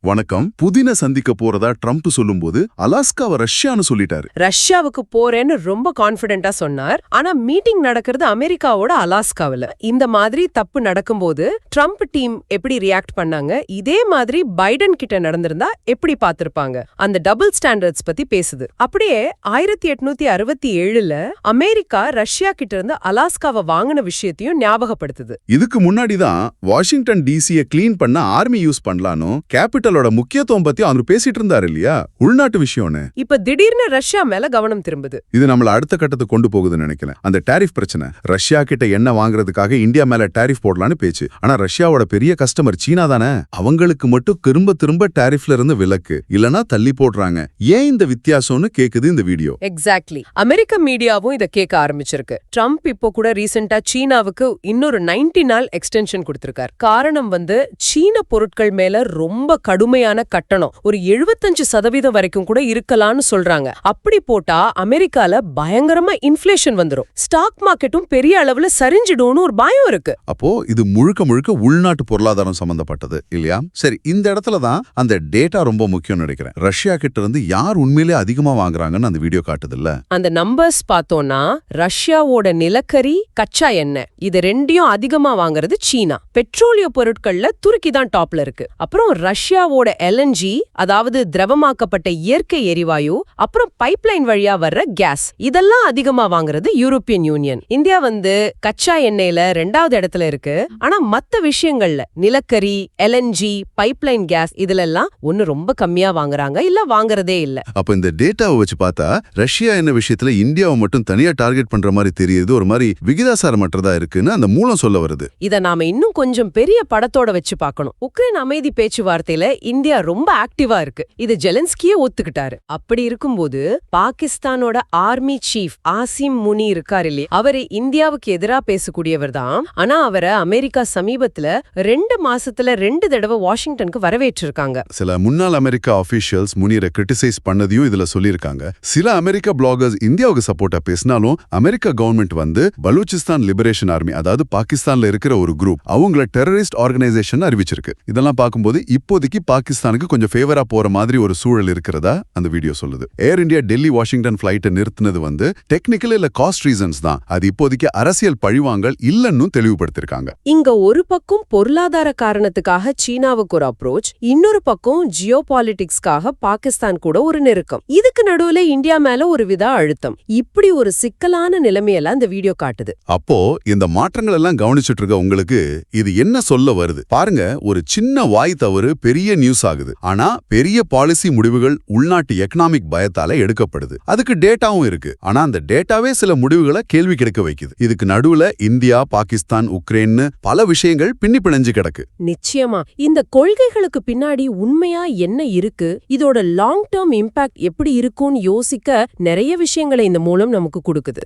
வணக்கம். புதின சந்திக்க போறதா ட்ரம்ப் சொல்லும்போது அலாஸ்காவை ரஷ்யான்னு சொல்லிட்டாரு. ரஷ்யாவுக்கு போறேன்னு ரொம்ப கான்பிடென்ட்டா சொன்னார். ஆனா மீட்டிங் நடக்கிறது அமெரிக்காவோட அலாஸ்காவுல. இந்த மாதிரி தப்பு நடக்கும்போது ட்ரம்ப் டீம் எப்படி ரியாக்ட் பண்ணாங்க? இதே மாதிரி பைடன் கிட்ட நடந்திருந்தா எப்படி பார்த்திருப்பாங்க? அந்த டபுள் ஸ்டாண்டர்ட்ஸ் பத்தி பேசுது. அப்படியே ஆயிரத்தி எட்நூத்தி அறுபத்தி ஏழுல அமெரிக்கா ரஷ்யா கிட்ட இருந்து அலாஸ்காவை வாங்கின விஷயத்தையும் ஞாபகப்படுத்துது. இதுக்கு முன்னாடி தான் வாஷிங்டன் டிசிய க்ளீன் பண்ண ஆர்மி யூஸ் பண்ணலானோ கேபிட்டலோட முக்கியத்துவம் பத்தி அவர் பேசிட்டு இருந்தாரு இல்லையா? உள்நாட்டு விஷயம்னு. இப்ப திடீர்னு ரஷ்யா மேல கவனம் திரும்புது. இது நம்மள அடுத்த கட்டத்துக்கு கொண்டு போகுதுன்னு நினைக்கிறேன் அந்த டாரிஃப் பிரச்சனை ரஷ்யா கிட்ட எண்ணெய் வாங்குறதுக்காக இந்தியா மேல டாரிஃப் போடலான்னு பேச்சு. ஆனா ரஷ்யாவோட பெரிய கஸ்டமர் சீனா தானே. அவங்களுக்கு மட்டும் திரும்ப திரும்ப டாரிஃப்ல இருந்து விலக்கு இல்லனா தள்ளி போடுறாங்க. ஏன் இந்த வித்தியாசம்னு கேக்குது இந்த வீடியோ. எக்ஸாக்ட்லி அமெரிக்க மீடியாவும் இத கேட்க ஆரம்பிச்சிருக்கு. ட்ரம்ப் இப்போ கூட ரீசெண்டா சீனாவுக்கு இன்னொரு 90 நாள் எக்ஸ்டென்ஷன் கொடுத்திருக்கார். காரணம் வந்து சீன பொருட்கள் மேல ரொம்ப கடுமையான கட்டணம். ஒரு 75% சதவீதம் வரைக்கும் கூட இருக்கலாம்னு சொல்றாங்க. அப்படி போட்டா அமெரிக்கால பயங்கரமா இன்ஃப்ளேஷன் வந்துரும். ஸ்டாக் மார்க்கெட்டும் பெரிய அளவுல சரிஞ்சிடும்னு ஒரு பயம் இருக்கு. அப்போ இது முழுக்க முழுக்க உள்நாட்டு பொருளாதாரம் சம்பந்தப்பட்டது இல்லையா? சரி இந்த இடத்துல தான் அந்த டேட்டா ரொம்ப முக்கியம் நினைக்கிறேன். ரஷ்யா கிட்ட இருந்து யார் உண்மையிலே அதிகமா வாங்குறாங்கன்னு அந்த வீடியோ காட்டுது இல்ல அந்த நம்பர்ஸ் பார்த்தோம்னா ரஷ்யாவோட நிலக்கரி கச்சா எண்ணெய். இது ரெண்டையும் அதிகமா வாங்குறது சீனா. பெட்ரோலிய பொருட்கள்ல துருக்கி தான் டாப்ல இருக்கு. அப்புறம் ரஷ்யாவோட எல்என்ஜி அதாவது திரவமாக்கப்பட்ட இயற்கை எரிவாயு அப்புறம் பைப்லைன் வழியா வர்ற கேஸ் இதெல்லாம் அதிகமா வாங்குறது யூரோப்பியன் யூனியன் இந்தியா வந்து கச்சா எண்ணெயில ரெண்டாவது இடத்துல இருக்கு. ஆனா மத்த விஷயங்கள்ல நிலக்கரி எல்என்ஜி பைப்லைன் கேஸ் இதுல எல்லாம் ஒன்னு ரொம்ப கம்மியா வாங்குறாங்க. இல்ல வாங்குறதே இல்ல. அப்ப இந்த டேட்டாவை வச்சு பார்த்தா ரஷ்யா என்ன விஷயத்துல இந்தியாவை மட்டும் தனியா டார்கெட் பண்ற மாதிரி தெரியுது. ஒரு மாதிரி விகிதாசாரமற்றதா இருக்குன்னு அந்த மூலம் சொல்ல வருது. இத நாம இன்னும் கொஞ்சம் பெரிய படத்தோட வச்சு பார்க்கணும். உக்ரைன் அமைதி பேச்சுவார்த்தையில இந்தியா ரொம்ப ஆக்டிவா இருக்கு. இது ஜெலன்ஸ்கியே ஒத்துக்கிட்டாரு. அப்படி இருக்கும்போது பாகிஸ்தானோட ஆர்மி சீஃப் ஆசிம் முனி இருக்காரு இல்லையா? அவரு இந்தியாவுக்கு எதிரா பேசக்கூடியவர் தான். ஆனா அவரை அமெரிக்கா சமீபத்துல ரெண்டு மாசத்துல ரெண்டு தடவை வாஷிங்டனுக்கு வரவேற்றிருக்காங்க. சில முன்னாள் அமெரிக்கா அபிஷியல்ஸ் முனியரை கிரிட்டிசைஸ் பண்ணதையும் இதுல சொல்லியிருக்காங்க. சில அமெரிக்க பிளாகர்ஸ் இந்தியாவுக்கு சப்போர்ட்டா பேசினாலும் அமெரிக்க கவர்மெண்ட் வந்து பலூச்சிஸ்தான் லிபரேஷன் ஆர்மி அதாவது பாகிஸ்தான்ல இருக்கிற ஒரு குரூப் அவங்கள டெரரிஸ்ட் ஆர்கனைசேஷன் அறிவிச்சிருக்கு. இதெல்லாம் பார்க்கும்போது இப்போதைக்கு பாகிஸ்தானுக்கு கொஞ்சம் ஃபேவரா போற மாதிரி ஒரு சூழல் இருக்கிறதா அந்த வீடியோ சொல்லுது. ஏர் இந்தியா டெல்லி வாஷிங்டன் ஃபிளைட்டை நிறுத்தினது வந்து டெக்னிக்கல் இல்ல காஸ்ட் ரீசன்ஸ் தான். அது இப்போதைக்கு அரசியல் பழிவாங்கல் இல்லன்னு தெளிவுபடுத்திருக்காங்க. இங்க ஒரு பக்கம் பொருளாதார காரணத்துக்காக சீனாவுக்கு ஒரு அப்ரோச் இன்னொரு பக்கம் ஜியோ பாலிட்டிக்ஸ்க்காக பாகிஸ்தான் கூட ஒரு நெருக்கம். இதுக்கு நடுவுல இந்தியா மேல ஒரு வித அழுத்தம். இப்படி ஒரு சிக்கலான நிலைமையெல்லாம் இந்த வீடியோ காட்டுது. அப்போ இந்த மாற்றங்கள் எல்லாம் கவனிச்சுட்டு இருக்க உங்களுக்கு இது என்ன சொல்ல வருது? பாருங்க ஒரு சின்ன வாய் தவறு பெரிய நியூஸ் ஆகுது. ஆனா பெரிய பாலிசி முடிவுகள் உள்நாட்டு எக்கனாமிக் பயத்தால எடுக்கப்படுது. அதுக்கு டேட்டாவும் இருக்கு. ஆனா அந்த டேட்டாவே சில முடிவுகளை கேள்வி கிடைக்க வைக்குது. இதுக்கு நடுவுல இந்தியா பாகிஸ்தான் உக்ரைன்னு பல விஷயங்கள் பின்னி பிணைஞ்சு கிடக்கு. நிச்சயமா. இந்த கொள்கைகளுக்கு பின்னாடி உண்மையா என்ன இருக்கு? இதோட லாங் டேர்ம் இம்பாக்ட் எப்படி இருக்கும்னு யோசிக்க நிறைய விஷயங்களை இந்த மூலம் நமக்கு கொடுக்குது.